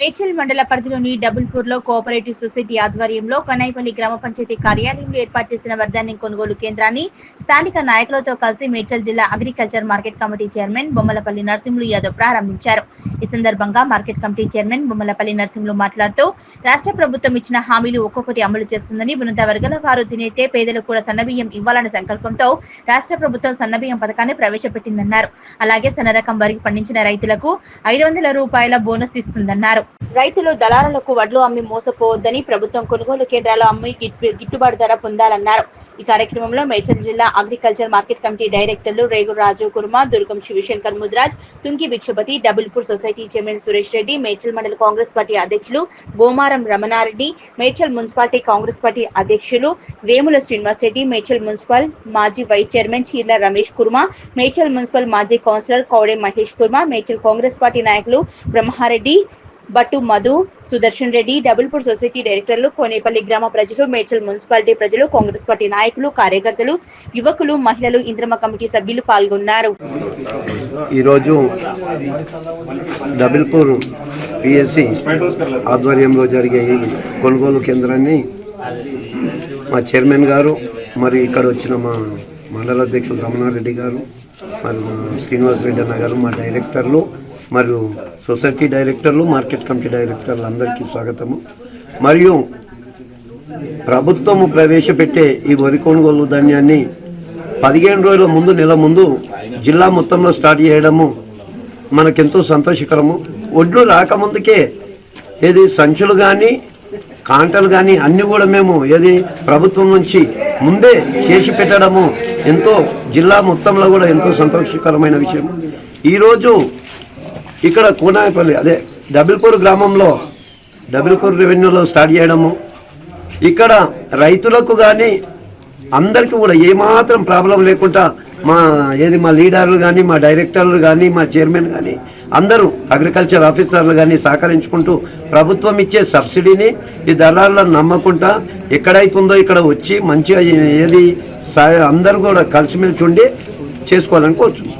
మేడ్చల్ మండల పరిధిలోని డబుల్పూర్లో cooperative society ఆధ్వర్యంలో కనైపల్లి గ్రామ పంచాయతీ కార్యాలయంలో ఏర్పాటు చేసిన వర్ధాన్ని కొనుగోలు కేంద్రాన్ని స్థానిక నాయకులతో కలిసి మేడ్చల్ జిల్లా agriculture market committee chairman Bommalapalli Narasimhulu Yadav ప్రారంభించారు. ఈ సందర్భంగా market committee chairman Bommalapalli Narasimhulu మాట్లాడుతూ రాష్ట్ర ప్రభుత్వం ఇచ్చిన హామీలు ఒక్కొక్కటి అమలు చేస్తుందని ఉన్నత వర్గాల వారు తినేటే పేదలకు కూడా సన్నబియ్యం ఇవ్వాలనే సంకల్పంతో రాష్ట్ర ప్రభుత్వం సన్నబియ్యం పథకాన్ని ప్రవేశపెట్టిందన్నారు. అలాగే సన్న రకం పండించిన రైతులకు ఐదు వందల రూపాయల బోనస్ ఇస్తుందన్నారు. రైతులు దళారులకు వడ్లు అమ్మి మోసపోవద్దని ప్రభుత్వం కొనుగోలు కేంద్రాలు అమ్మి గిట్టుబాటు ధర పొందాలన్నారు. ఈ కార్యక్రమంలో మేడ్చల్ జిల్లా అగ్రికల్చర్ మార్కెట్ కమిటీ డైరెక్టర్లు రేగు రాజు కుర్మ దుర్గం శివశంకర్ ముద్రాజ్ తుంకి భిక్షపతి డబుల్పూర్ సొసైటీ చైర్మన్ సురేష్ రెడ్డి మేడ్చల్ మండల కాంగ్రెస్ పార్టీ అధ్యక్షులు గోమారం రమణారెడ్డి మేడ్చల్ మున్సిపాలిటీ కాంగ్రెస్ పార్టీ అధ్యక్షులు వేముల శ్రీనివాస్ రెడ్డి మేడ్చల్ మున్సిపల్ మాజీ vice chairman Cheerla Ramesh Kurma Medchal municipal మాజీ కౌన్సిలర్ కౌడే మహేష్ కుర్మ మేడ్చల్ కాంగ్రెస్ పార్టీ నాయకులు బ్రహ్మారెడ్డి బట్టు మధు సుదర్శన్ రెడ్డి డబుల్పూర్ సొసైటీ డైరెక్టర్లు కోనేపల్లి గ్రామ ప్రజలు మేడ్చల్ మున్సిపాలిటీ ప్రజలు కాంగ్రెస్ పార్టీ నాయకులు కార్యకర్తలు యువకులు మహిళలు ఇంద్రమ కమిటీ సభ్యులు పాల్గొన్నారు. ఈరోజు డబుల్పూర్ పిఎస్సి ఆధ్వర్యంలో జరిగే ఈ కొనుగోలు కేంద్రాన్ని మా చైర్మన్ గారు మరి ఇక్కడ వచ్చిన మా మండల అధ్యక్షులు రమణారెడ్డి గారు మరి మా శ్రీనివాస్ అన్న గారు మా డైరెక్టర్లు మరియు సొసైటీ డైరెక్టర్లు మార్కెట్ కమిటీ డైరెక్టర్లు అందరికీ స్వాగతము. మరియు ప్రభుత్వము ప్రవేశపెట్టే ఈ వరి కొనుగోలు ధాన్యాన్ని పదిహేను రోజుల ముందు నెల ముందు జిల్లా మొత్తంలో స్టార్ట్ చేయడము మనకెంతో సంతోషకరము. ఒడ్లు రాకముందుకే ఏది సంచులు కానీ కాంటలు కానీ అన్నీ కూడా మేము ఏది ప్రభుత్వం నుంచి ముందే చేసి పెట్టడము ఎంతో జిల్లా మొత్తంలో కూడా ఎంతో సంతోషకరమైన విషయం. ఈరోజు ఇక్కడ కూనాయపల్లి అదే డబుల్పూర్ గ్రామంలో డబుల్పూర్ రెవెన్యూలో స్టార్ట్ చేయడము. ఇక్కడ రైతులకు కానీ అందరికీ కూడా ఏమాత్రం ప్రాబ్లం లేకుండా మా ఏది మా లీడర్లు కానీ మా డైరెక్టర్లు కానీ మా చైర్మన్ కానీ అందరూ అగ్రికల్చర్ ఆఫీసర్లు కానీ సహకరించుకుంటూ ప్రభుత్వం ఇచ్చే సబ్సిడీని ఈ దళారులను నమ్మకుండా ఎక్కడైతుందో ఇక్కడ వచ్చి మంచిగా ఏది సా- అందరూ కూడా కలిసిమెలిసి ఉండి చేసుకోవాలని కోరుతుంది